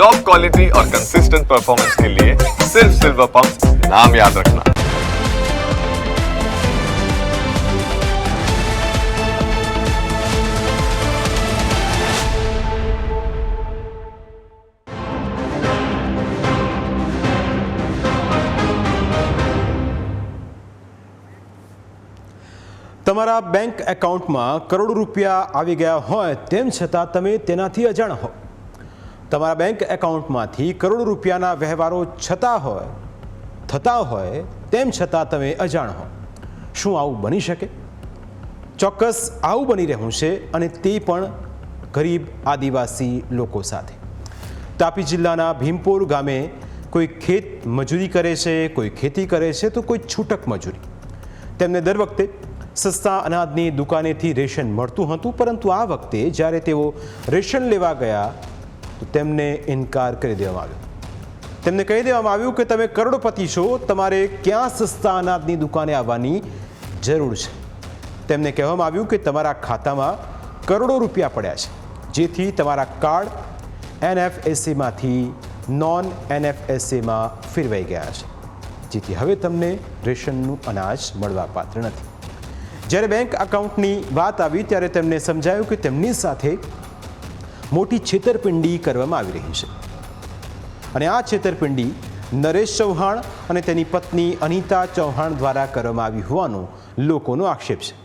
Top quality और consistent performance के लिए सिर्फ सिल्वर पंप नाम याद रखना તમારા બેંક એકાઉન્ટમાં કરોડો રૂપિયા આવી ગયા હોય તેમ છતાં તમે તેનાથી અજાણ હો તમારા બેંક એકાઉન્ટમાંથી કરોડો રૂપિયાના વ્યવહારો છતાં હોય, થતા હોય, તેમ છતાં તમે અજાણ હો. શું આવું બની શકે? ચોક્કસ આવું બની રહ્યું છે અને તે પણ ગરીબ આદિવાસી લોકો સાથે. તાપી જિલ્લાના ભીમપોર ગામે કોઈ ખેત મજૂરી કરે છે, કોઈ ખેતી કરે છે, તો કોઈ છૂટક મજૂરી. તેમને દર વખતે સસ્તા અનાજની દુકાનેથી રેશન મળતું હતું, પરંતુ આ વખતે જ્યારે તેઓ રેશન લેવા ગયા તેમને ઇનકાર કરી દેવામાં આવ્યો. તેમને કહી દેવામાં આવ્યું કે તમે કરોડપતિ છો, તમારે ક્યાં સસ્તા અનાજની દુકાને આવવાની જરૂર છે? તેમને કહેવામાં આવ્યું કે તમારા ખાતામાં કરોડો રૂપિયા પડ્યા છે, જેથી તમારા કાર્ડ એનએફએસસીમાંથી નોન એનએફએસસીમાં ફેરવાઈ ગયા છે. જેથી હવે તમને રેશનનું અનાજ મળવા પાત્ર નથી. જ્યારે બેંક એકાઉન્ટની વાત આવી, ત્યારે તેમને સમજાયું કે તેમની સાથે મોટી છેતરપિંડી કરવામાં આવી રહી છે. અને આ છેતરપિંડી નરેશ ચૌહાણ અને તેની પત્ની અનિતા ચૌહાણ દ્વારા કરવામાં આવી હોવાનો લોકોનો આક્ષેપ છે.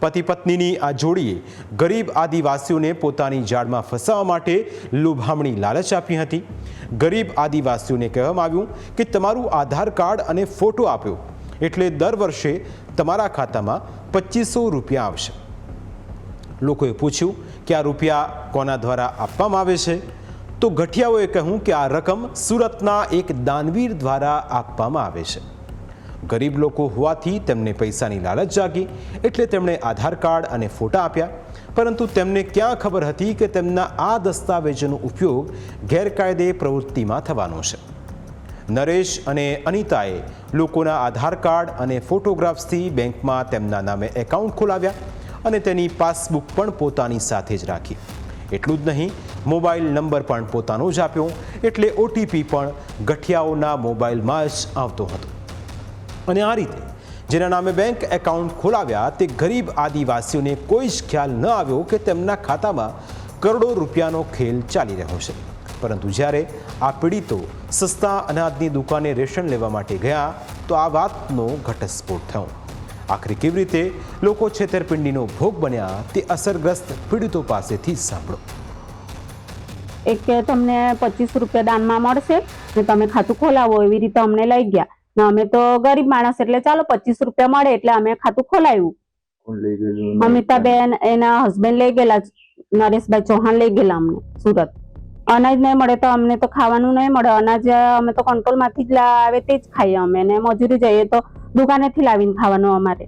પતિ પત્નીની આ જોડીએ ગરીબ આદિવાસીઓને પોતાની જાળમાં ફસાવવા માટે લોભામણી લાલચ આપી હતી. ગરીબ આદિવાસીઓને કહેવામાં આવ્યું કે તમારું આધાર કાર્ડ અને ફોટો આપ્યો એટલે દર વર્ષે તમારા ખાતામાં પચીસો રૂપિયા આવશે. લોકોએ પૂછ્યું કે આ રૂપિયા કોના દ્વારા આપવામાં આવે છે? તો ગઠિયાઓએ કહ્યું કે આ રકમ સુરતના એક દાનવીર દ્વારા આપવામાં આવે છે. ગરીબ લોકો હોવાથી તેમને પૈસાની લાલચ જાગી એટલે તેમણે આધાર કાર્ડ અને ફોટા આપ્યા. પરંતુ તેમને ક્યાં ખબર હતી કે તેમના આ દસ્તાવેજોનો ઉપયોગ ગેરકાયદે પ્રવૃત્તિમાં થવાનો છે? નરેશ અને અનિતાએ લોકોના આધાર કાર્ડ અને ફોટોગ્રાફ્સથી બેંકમાં તેમના નામે એકાઉન્ટ ખોલાવ્યા. અને તેની પાસબુક પણ પોતાની સાથે જ રાખી. એટલું જ નહીં, મોબાઈલ નંબર પણ પોતાનો જ આપ્યો, એટલે ઓટીપી પણ ગઠિયાઓના મોબાઈલમાં જ આવતો હતો. અને આ રીતે, જેના નામે બેંક એકાઉન્ટ ખોલાવ્યા, તે ગરીબ આદિવાસીઓને કોઈ જ ખ્યાલ ન આવ્યો કે તેમના ખાતામાં કરોડો રૂપિયાનો ખેલ ચાલી રહ્યો છે. પરંતુ જ્યારે આ પીડિતો સસ્તા અનાજની દુકાને રેશન લેવા માટે ગયા, તો આ વાતનો ઘટસ્ફોટ થયો. આખરે કેવી રીતે લોકો છેતરપિંડીનો ભોગ બન્યા તે અસરગ્રસ્ત પીડિતો પાસેથી સાંભળો. એક કે તમને પચીસ રૂપિયા દાનમાં મળશે ને તમે ખાતું ખોલાવો એવી રીતે અમને લઈ ગયા. ને અમે તો ગરીબ માણસ એટલે ચાલો પચીસ રૂપિયા મળે એટલે અમે ખાતું ખોલાવ્યું અમિતાબેન એના હસબન્ડ લઈ ગયેલા નરેશભાઈ ચૌહાણ લઈ ગયેલા અમને સુરત. અનાજ નહીં મળે તો અમને તો ખાવાનું નહીં મળે. અનાજ અમે તો કંટ્રોલમાંથી જ લાવે તે જ ખાઈએ અમે. ને મજૂરી જઈએ તો દુકાનેથી લાવીને ખાવાનું અમારે.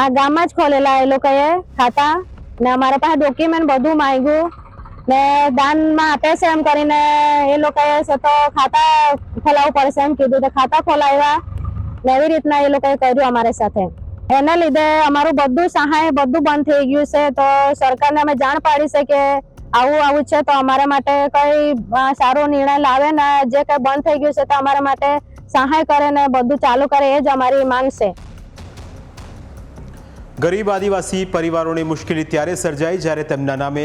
આ ગામમાં જ ખોલેલા એ લોકોએ ખાતા ને અમારા પાસે ડોક્યુમેન્ટ બધું માંગ્યું ને દાનમાં આપે છે એમ કરીને એ લોકોએ તો ખાતા ખોલાવવું પડશે એમ કીધું. તો ખાતા ખોલાવ્યા ને એવી રીતના એ લોકોએ કર્યું અમારી સાથે. એના લીધે અમારું બધું સહાય બધું બંધ થઈ ગયું છે. તો સરકારને અમે જાણ પાડી છે કે આવું આવું છે તો અમારા માટે કઈ સારો નિર્ણય લાવે ને જે કઈ બંધ થઈ ગયું છે તો અમારા માટે સહાય કરે ને બધું ચાલુ કરે એ જ અમારી માંગ છે. ગરીબ આદિવાસી પરિવારોની મુશ્કેલી ત્યારે સર્જાઈ જ્યારે તેમના નામે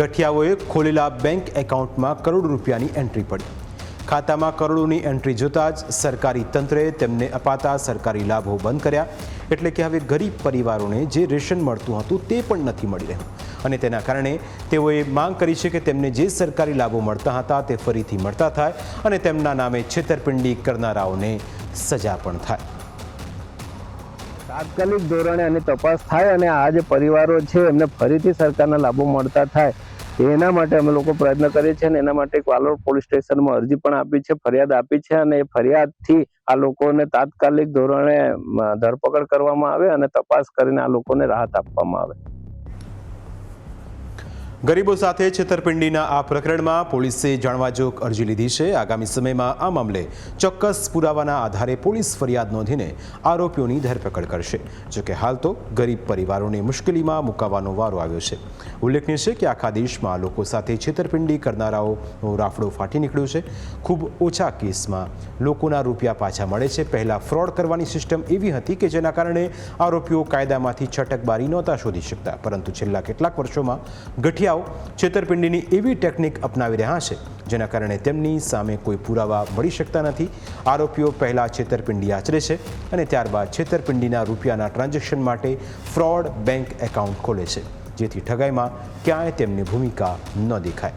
ગઠિયાઓએ ખોલેલા બેંક એકાઉન્ટમાં કરોડ રૂપિયાની એન્ટ્રી પડી. ખાતામાં કરોડોની એન્ટ્રી જોતાં જ સરકારી તંત્રએ તેમને અપાતા સરકારી લાભો બંધ કર્યા. એટલે કે હવે ગરીબ પરિવારોને જે રેશન મળતું હતું તે પણ નથી મળી રહ્યું. અને તેના કારણે તેઓએ માંગ કરી છે કે તેમને જે સરકારી લાભો મળતા હતા તે ફરીથી મળતા થાય અને તેમના નામે છેતરપિંડી કરનારાઓને સજા પણ થાય. તાત્કાલિક ધોરણે આની તપાસ થાય અને આ જે પરિવારો છે એમને ફરીથી સરકારના લાભો મળતા થાય. એના માટે અમે લોકો પ્રયત્ન કરીએ છીએ અને એના માટે વાલોડ પોલીસ સ્ટેશનમાં અરજી પણ આપી છે, ફરિયાદ આપી છે અને એ ફરિયાદથી આ લોકોને તાત્કાલિક ધોરણે ધરપકડ કરવામાં આવે અને તપાસ કરીને આ લોકોને રાહત આપવામાં આવે. ગરીબો સાથે છેતરપિંડીના આ પ્રકરણમાં પોલીસે જાણવાજોગ અરજી લીધી છે. આગામી સમયમાં આ મામલે ચોક્કસ પુરાવાના આધારે પોલીસ ફરિયાદ નોંધીને આરોપીઓની ધરપકડ કરશે. જોકે હાલ તો ગરીબ પરિવારોને મુશ્કેલીમાં મુકાવાનો વારો આવ્યો છે. ઉલ્લેખનીય છે કે આખા દેશમાં લોકો સાથે છેતરપિંડી કરનારાઓનો રાફડો ફાટી નીકળ્યો છે. ખૂબ ઓછા કેસમાં લોકોના રૂપિયા પાછા મળે છે. પહેલાં ફ્રોડ કરવાની સિસ્ટમ એવી હતી કે જેના કારણે આરોપીઓ કાયદામાંથી છટકબારી નહોતા શોધી શકતા. પરંતુ છેલ્લા કેટલાક વર્ષોમાં ગઠિયાઓ છેતરપિંડીની એવી ટેકનિક અપનાવી રહ્યા છે, જેના કારણે તેમની સામે કોઈ પુરાવા મળી શકતા નથી. આરોપીઓ પહેલાં છેતરપિંડી આચરે છે અને ત્યારબાદ છેતરપિંડીના રૂપિયાના ટ્રાન્ઝેક્શન માટે ફ્રોડ બેંક એકાઉન્ટ ખોલે છે, જેથી ઠગાઈમાં ક્યાંય તેમની ભૂમિકા ન દેખાય.